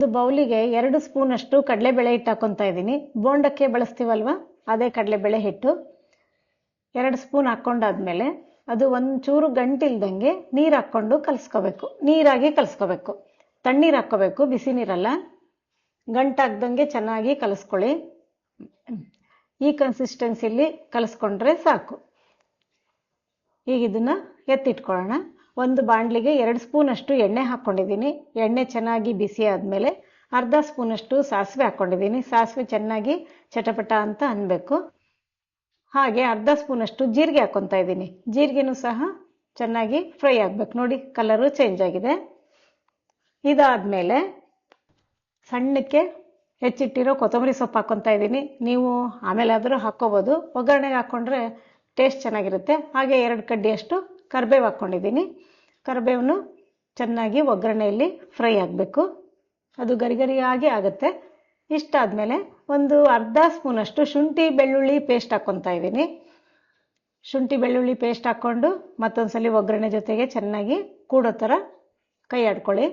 ಒಂದು ಬೌಲಿಗೆ ಎರಡು ಸ್ಪೂನ್ ಅಷ್ಟು ಕಡಲೆಬೇಳೆ ಹಿಟ್ಟು ಹಾಕೊತಾ ಇದ್ದೀನಿ. ಬೋಂಡಕ್ಕೆ ಬಳಸ್ತೀವಲ್ವ? ಅದೇ ಕಡಲೆಬೇಳೆ ಹಿಟ್ಟು. ಎರಡು ಸ್ಪೂನ್ ಹಾಕ್ಕೊಂಡಾದ್ಮೇಲೆ ಅದು ಒಂಚೂರು ಗಂಟಿಲ್ದಂಗೆ ನೀರು ಹಾಕ್ಕೊಂಡು ಕಲಸ್ಕೋಬೇಕು. ನೀರಾಗಿ ಕಲಸ್ಕೋಬೇಕು. ತಣ್ಣೀರು ಹಾಕ್ಕೋಬೇಕು, ಬಿಸಿ ನೀರಲ್ಲ. ಗಂಟಾಗ್ದಂಗೆ ಚೆನ್ನಾಗಿ ಕಲಸ್ಕೊಳ್ಳಿ. ಈ ಕನ್ಸಿಸ್ಟೆನ್ಸಿಲಿ ಕಲಸ್ಕೊಂಡ್ರೆ ಸಾಕು. ಈಗ ಇದನ್ನು ಎತ್ತಿಟ್ಕೊಳ್ಳೋಣ. ಒಂದು ಬಾಣಲಿಗೆ ಎರಡು ಸ್ಪೂನಷ್ಟು ಎಣ್ಣೆ ಹಾಕ್ಕೊಂಡಿದ್ದೀನಿ ಎಣ್ಣೆ ಚೆನ್ನಾಗಿ ಬಿಸಿ ಆದಮೇಲೆ ಅರ್ಧ ಸ್ಪೂನಷ್ಟು ಸಾಸಿವೆ ಹಾಕ್ಕೊಂಡಿದ್ದೀನಿ ಸಾಸಿವೆ ಚೆನ್ನಾಗಿ ಚಟಪಟ ಅಂತ ಅನ್ನಬೇಕು ಹಾಗೆ ಅರ್ಧ ಸ್ಪೂನಷ್ಟು ಜೀರಿಗೆ ಹಾಕ್ಕೊತಾ ಇದ್ದೀನಿ. ಜೀರಿಗೆನೂ ಸಹ ಚೆನ್ನಾಗಿ ಫ್ರೈ ಆಗ್ಬೇಕು. ನೋಡಿ, ಕಲರು ಚೇಂಜ್ ಆಗಿದೆ. ಇದಾದಮೇಲೆ ಸಣ್ಣಕ್ಕೆ ಹೆಚ್ಚಿಟ್ಟಿರೋ ಕೊತ್ತಂಬರಿ ಸೊಪ್ಪು ಹಾಕ್ಕೊತಾ ಇದ್ದೀನಿ. ನೀವು ಆಮೇಲಾದರೂ ಹಾಕ್ಕೋಬೋದು. ಒಗ್ಗರಣೆಗೆ ಹಾಕ್ಕೊಂಡ್ರೆ ಟೇಸ್ಟ್ ಚೆನ್ನಾಗಿರುತ್ತೆ. ಹಾಗೆ ಎರಡು ಕಡ್ಡಿಯಷ್ಟು ಕರಿಬೇವು ಹಾಕ್ಕೊಂಡಿದ್ದೀನಿ. ಕರಿಬೇವನ್ನು ಚೆನ್ನಾಗಿ ಒಗ್ಗರಣೆಯಲ್ಲಿ ಫ್ರೈ ಆಗಬೇಕು. ಅದು ಗರಿ ಗರಿಯಾಗಿ ಆಗುತ್ತೆ. ಇಷ್ಟಾದಮೇಲೆ ಒಂದು ಅರ್ಧ ಸ್ಪೂನಷ್ಟು ಶುಂಠಿ ಬೆಳ್ಳುಳ್ಳಿ ಪೇಸ್ಟ್ ಹಾಕ್ಕೊತಾ ಇದ್ದೀನಿ. ಶುಂಠಿ ಬೆಳ್ಳುಳ್ಳಿ ಪೇಸ್ಟ್ ಹಾಕ್ಕೊಂಡು ಮತ್ತೊಂದು ಸಲ ಒಗ್ಗರಣೆ ಜೊತೆಗೆ ಚೆನ್ನಾಗಿ ಕೂಡೋ ಥರ ಕೈ ಆಡ್ಕೊಳ್ಳಿ.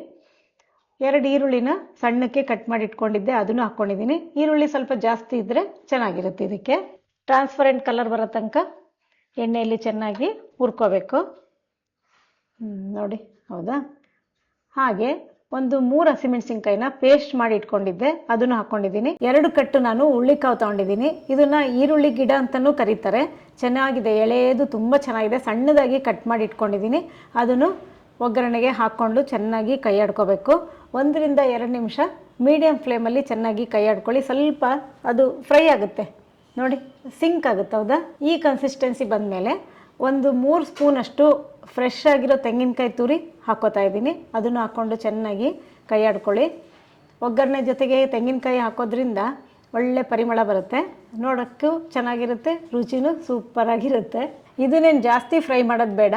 ಎರಡು ಈರುಳ್ಳಿನ ಸಣ್ಣಕ್ಕೆ ಕಟ್ ಮಾಡಿ ಇಟ್ಕೊಂಡಿದ್ದೆ, ಅದನ್ನು ಹಾಕ್ಕೊಂಡಿದ್ದೀನಿ. ಈರುಳ್ಳಿ ಸ್ವಲ್ಪ ಜಾಸ್ತಿ ಇದ್ದರೆ ಚೆನ್ನಾಗಿರುತ್ತೆ ಇದಕ್ಕೆ. ಟ್ರಾನ್ಸ್ಪರೆಂಟ್ ಕಲರ್ ಬರೋ ತನಕ ಎಣ್ಣೆಯಲ್ಲಿ ಚೆನ್ನಾಗಿ ಹುರ್ಕೋಬೇಕು. ನೋಡಿ, ಹೌದಾ? ಹಾಗೆ ಒಂದು ಮೂರು ಹಸಿಮೆಣಸಿನ್ಕಾಯಿನ ಪೇಸ್ಟ್ ಮಾಡಿ ಇಟ್ಕೊಂಡಿದ್ದೆ. ಅದನ್ನು ಹಾಕ್ಕೊಂಡಿದ್ದೀನಿ ಎರಡು ಕಟ್ಟು ನಾನು ಹುಳ್ಳಿಕಾವು ತೊಗೊಂಡಿದ್ದೀನಿ. ಇದನ್ನು ಈರುಳ್ಳಿ ಗಿಡ ಅಂತಲೂ ಕರೀತಾರೆ. ಚೆನ್ನಾಗಿದೆ ಎಳೆಯದು ತುಂಬ ಚೆನ್ನಾಗಿದೆ. ಸಣ್ಣದಾಗಿ ಕಟ್ ಮಾಡಿ ಇಟ್ಕೊಂಡಿದ್ದೀನಿ. ಅದನ್ನು ಒಗ್ಗರಣೆಗೆ ಹಾಕ್ಕೊಂಡು ಚೆನ್ನಾಗಿ ಕೈ ಆಡ್ಕೋಬೇಕು. ಒಂದರಿಂದ ಎರಡು ನಿಮಿಷ ಮೀಡಿಯಮ್ ಫ್ಲೇಮಲ್ಲಿ ಚೆನ್ನಾಗಿ ಕೈ ಆಡ್ಕೊಳ್ಳಿ. ಸ್ವಲ್ಪ ಅದು ಫ್ರೈ ಆಗುತ್ತೆ. ನೋಡಿ ಸಿಂಕ್ ಆಗುತ್ತೆ, ಹೌದಾ? ಈ ಕನ್ಸಿಸ್ಟೆನ್ಸಿ ಬಂದಮೇಲೆ ಒಂದು ಮೂರು ಸ್ಪೂನಷ್ಟು ಫ್ರೆಶ್ ಆಗಿರೋ ತೆಂಗಿನಕಾಯಿ ತುರಿ ಹಾಕೋತಾ ಇದ್ದೀನಿ. ಅದನ್ನು ಹಾಕ್ಕೊಂಡು ಚೆನ್ನಾಗಿ ಕೈ ಆಡ್ಕೊಳ್ಳಿ. ಒಗ್ಗರಣೆ ಜೊತೆಗೆ ತೆಂಗಿನಕಾಯಿ ಹಾಕೋದ್ರಿಂದ ಒಳ್ಳೆ ಪರಿಮಳ ಬರುತ್ತೆ. ನೋಡೋಕ್ಕೂ ಚೆನ್ನಾಗಿರುತ್ತೆ, ರುಚಿನೂ ಸೂಪರಾಗಿರುತ್ತೆ ಇದನ್ನೇನು ಜಾಸ್ತಿ ಫ್ರೈ ಮಾಡೋದು ಬೇಡ.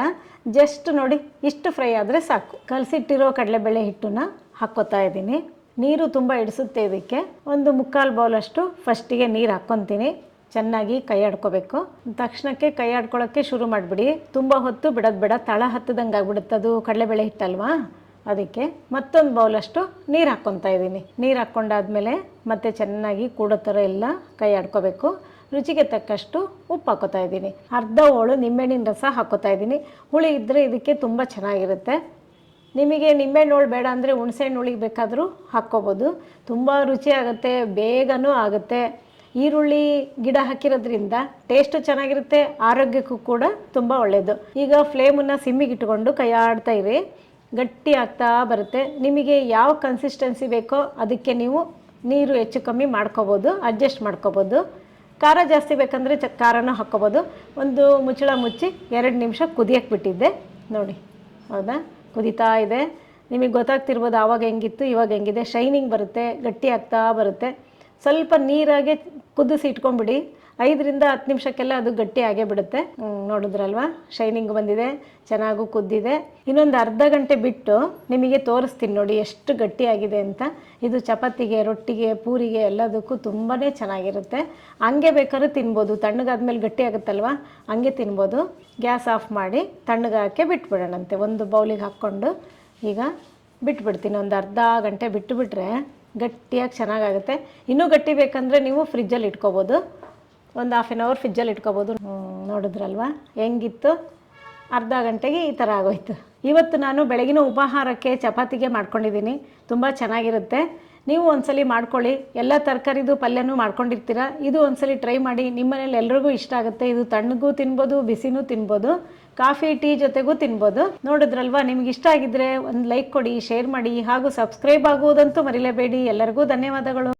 ಜಸ್ಟ್ ನೋಡಿ, ಇಷ್ಟು ಫ್ರೈ ಆದರೆ ಸಾಕು. ಕಲಸಿಟ್ಟಿರೋ ಕಡಲೆಬೇಳೆ ಹಿಟ್ಟನ್ನ ಹಾಕ್ಕೋತಾ ಇದ್ದೀನಿ. ನೀರು ತುಂಬ ಇಡಿಸುತ್ತೆ ಇದಕ್ಕೆ. ಒಂದು ಮುಕ್ಕಾಲು ಬೌಲಷ್ಟು ಫಸ್ಟಿಗೆ ನೀರು ಹಾಕ್ಕೊತೀನಿ. ಚೆನ್ನಾಗಿ ಕೈ ಆಡ್ಕೋಬೇಕು. ತಕ್ಷಣಕ್ಕೆ ಕೈ ಆಡ್ಕೊಳ್ಳೋಕ್ಕೆ ಶುರು ಮಾಡಿಬಿಡಿ. ತುಂಬ ಹೊತ್ತು ಬಿಡೋದು ಬೇಡ. ತಳ ಹತ್ತದಂಗೆ ಆಗ್ಬಿಡುತ್ತೆ ಅದು. ಕಡಲೆಬೇಳೆ ಹಿಟ್ಟಲ್ವಾ? ಅದಕ್ಕೆ ಮತ್ತೊಂದು ಬೌಲಷ್ಟು ನೀರು ಹಾಕ್ಕೊತಾ ಇದ್ದೀನಿ. ನೀರು ಹಾಕ್ಕೊಂಡಾದ್ಮೇಲೆ ಮತ್ತೆ ಚೆನ್ನಾಗಿ ಕೂಡೋ ಥರ ಎಲ್ಲ ಕೈ ಆಡ್ಕೋಬೇಕು. ರುಚಿಗೆ ತಕ್ಕಷ್ಟು ಉಪ್ಪು ಹಾಕೋತಾ ಇದ್ದೀನಿ. ಅರ್ಧ ಹೋಳು ನಿಂಬೆಹಣ್ಣಿನ ರಸ ಹಾಕೋತಾ ಇದ್ದೀನಿ. ಹುಳಿ ಇದ್ದರೆ ಇದಕ್ಕೆ ತುಂಬ ಚೆನ್ನಾಗಿರುತ್ತೆ. ನಿಮಗೆ ನಿಂಬೆಹಣ್ಣು ಹೋಳು ಬೇಡ ಅಂದರೆ ಹುಣಸೆಹಣ್ಣು ಹುಳಿಗೆ ಬೇಕಾದರೂ ಹಾಕ್ಕೋಬೋದು. ತುಂಬ ರುಚಿ ಆಗುತ್ತೆ. ಬೇಗನೂ ಆಗುತ್ತೆ. ಈರುಳ್ಳಿ ಗಿಡ ಹಾಕಿರೋದ್ರಿಂದ ಟೇಸ್ಟ್ ಚೆನ್ನಾಗಿರುತ್ತೆ, ಆರೋಗ್ಯಕ್ಕೂ ಕೂಡ ತುಂಬ ಒಳ್ಳೆಯದು ಈಗ ಫ್ಲೇಮನ್ನು ಸಿಮ್ಮಿಗೆ ಇಟ್ಕೊಂಡು ಕೈ ಆಡ್ತಾ ಇರಿ. ಗಟ್ಟಿ ಆಗ್ತಾ ಬರುತ್ತೆ. ನಿಮಗೆ ಯಾವ ಕನ್ಸಿಸ್ಟೆನ್ಸಿ ಬೇಕೋ ಅದಕ್ಕೆ ನೀವು ನೀರು ಹೆಚ್ಚು ಕಮ್ಮಿ ಮಾಡ್ಕೋಬೋದು ಅಡ್ಜಸ್ಟ್ ಮಾಡ್ಕೋಬೋದು. ಖಾರ ಜಾಸ್ತಿ ಬೇಕಂದರೆ ಚ, ಖಾರನೂ ಹಾಕ್ಕೋಬೋದು. ಒಂದು ಮುಚ್ಚಳ ಮುಚ್ಚಿ ಎರಡು ನಿಮಿಷ ಕುದಿಯಕ್ಕೆ ಬಿಟ್ಟಿದ್ದೆ. ನೋಡಿ, ಹೌದಾ? ಕುದೀತಾ ಇದೆ. ನಿಮಗೆ ಗೊತ್ತಾಗ್ತಿರ್ಬೋದು ಆವಾಗ ಹೆಂಗಿತ್ತು, ಇವಾಗ ಹೆಂಗಿದೆ. ಶೈನಿಂಗ್ ಬರುತ್ತೆ, ಗಟ್ಟಿ ಆಗ್ತಾ ಬರುತ್ತೆ. ಸ್ವಲ್ಪ ನೀರಾಗೆ ಕುದಿಸಿ ಇಟ್ಕೊಂಡ್ಬಿಡಿ. ಐದರಿಂದ ಹತ್ತು ನಿಮಿಷಕ್ಕೆಲ್ಲ ಅದು ಗಟ್ಟಿ ಆಗೇ ಬಿಡುತ್ತೆ. ನೋಡಿದ್ರಲ್ವಾ? ಶೈನಿಂಗ್ ಬಂದಿದೆ, ಚೆನ್ನಾಗೂ ಕುದ್ದಿದೆ. ಇನ್ನೊಂದು ಅರ್ಧ ಗಂಟೆ ಬಿಟ್ಟು ನಿಮಗೆ ತೋರಿಸ್ತೀನಿ ನೋಡಿ ಎಷ್ಟು ಗಟ್ಟಿಯಾಗಿದೆ ಅಂತ. ಇದು ಚಪಾತಿಗೆ, ರೊಟ್ಟಿಗೆ, ಪೂರಿಗೆ ಎಲ್ಲದಕ್ಕೂ ತುಂಬಾ ಚೆನ್ನಾಗಿರುತ್ತೆ. ಹಂಗೆ ಬೇಕಾದ್ರೂ ತಿನ್ಬೋದು. ತಣ್ಣಗಾದ್ಮೇಲೆ ಗಟ್ಟಿ ಆಗುತ್ತಲ್ವಾ? ಹಂಗೆ ತಿನ್ಬೋದು. ಗ್ಯಾಸ್ ಆಫ್ ಮಾಡಿ ತಣ್ಣಗಾಕೆ ಬಿಟ್ಬಿಡೋಣಂತೆ. ಒಂದು ಬೌಲಿಗೆ ಹಾಕ್ಕೊಂಡು ಈಗ ಬಿಟ್ಬಿಡ್ತೀನಿ. ಒಂದು ಅರ್ಧ ಗಂಟೆ ಬಿಟ್ಟು ಬಿಟ್ಟರೆ ಗಟ್ಟಿಯಾಗಿ ಚೆನ್ನಾಗಾಗುತ್ತೆ. ಇನ್ನೂ ಗಟ್ಟಿ ಬೇಕಂದರೆ ನೀವು ಫ್ರಿಜ್ಜಲ್ಲಿ ಇಟ್ಕೋಬೋದು. ಒಂದು ಹಾಫ್ ಆನ್ ಅವರ್ ಫ್ರಿಜ್ಜಲ್ಲಿ ಇಟ್ಕೋಬೋದು. ನೋಡಿದ್ರಲ್ವ? ಹೆಂಗಿತ್ತು? ಅರ್ಧ ಗಂಟೆಗೆ ಈ ಥರ ಆಗೋಯ್ತು. ಇವತ್ತು ನಾನು ಬೆಳಗಿನ ಉಪಹಾರಕ್ಕೆ ಚಪಾತಿಗೆ ಮಾಡ್ಕೊಂಡಿದ್ದೀನಿ. ತುಂಬ ಚೆನ್ನಾಗಿರುತ್ತೆ. ನೀವು ಒಂದ್ಸಲಿ ಮಾಡ್ಕೊಳ್ಳಿ. ಎಲ್ಲ ತರಕಾರಿದು ಪಲ್ಯನೂ ಮಾಡ್ಕೊಂಡಿರ್ತೀರ? ಇದು ಒಂದ್ಸಲಿ ಟ್ರೈ ಮಾಡಿ. ನಿಮ್ಮನೇಲಿ ಎಲ್ರಿಗೂ ಇಷ್ಟ ಆಗುತ್ತೆ. ಇದು ತಣ್ಣಗೂ ತಿನ್ಬೋದು, ಬಿಸಿನೂ ತಿನ್ಬೋದು. ಕಾಫಿ, ಟೀ ಜೊತೆಗೂ ತಿನ್ಬೋದು. ನೋಡಿದ್ರಲ್ವಾ, ನಿಮ್ಗೆ ಇಷ್ಟ ಆಗಿದ್ರೆ ಒಂದು ಲೈಕ್ ಕೊಡಿ ಶೇರ್ ಮಾಡಿ ಹಾಗೂ ಸಬ್ಸ್ಕ್ರೈಬ್ ಆಗುವುದಂತೂ ಮರಿಲೇಬೇಡಿ. ಎಲ್ಲರಿಗೂ ಧನ್ಯವಾದಗಳು.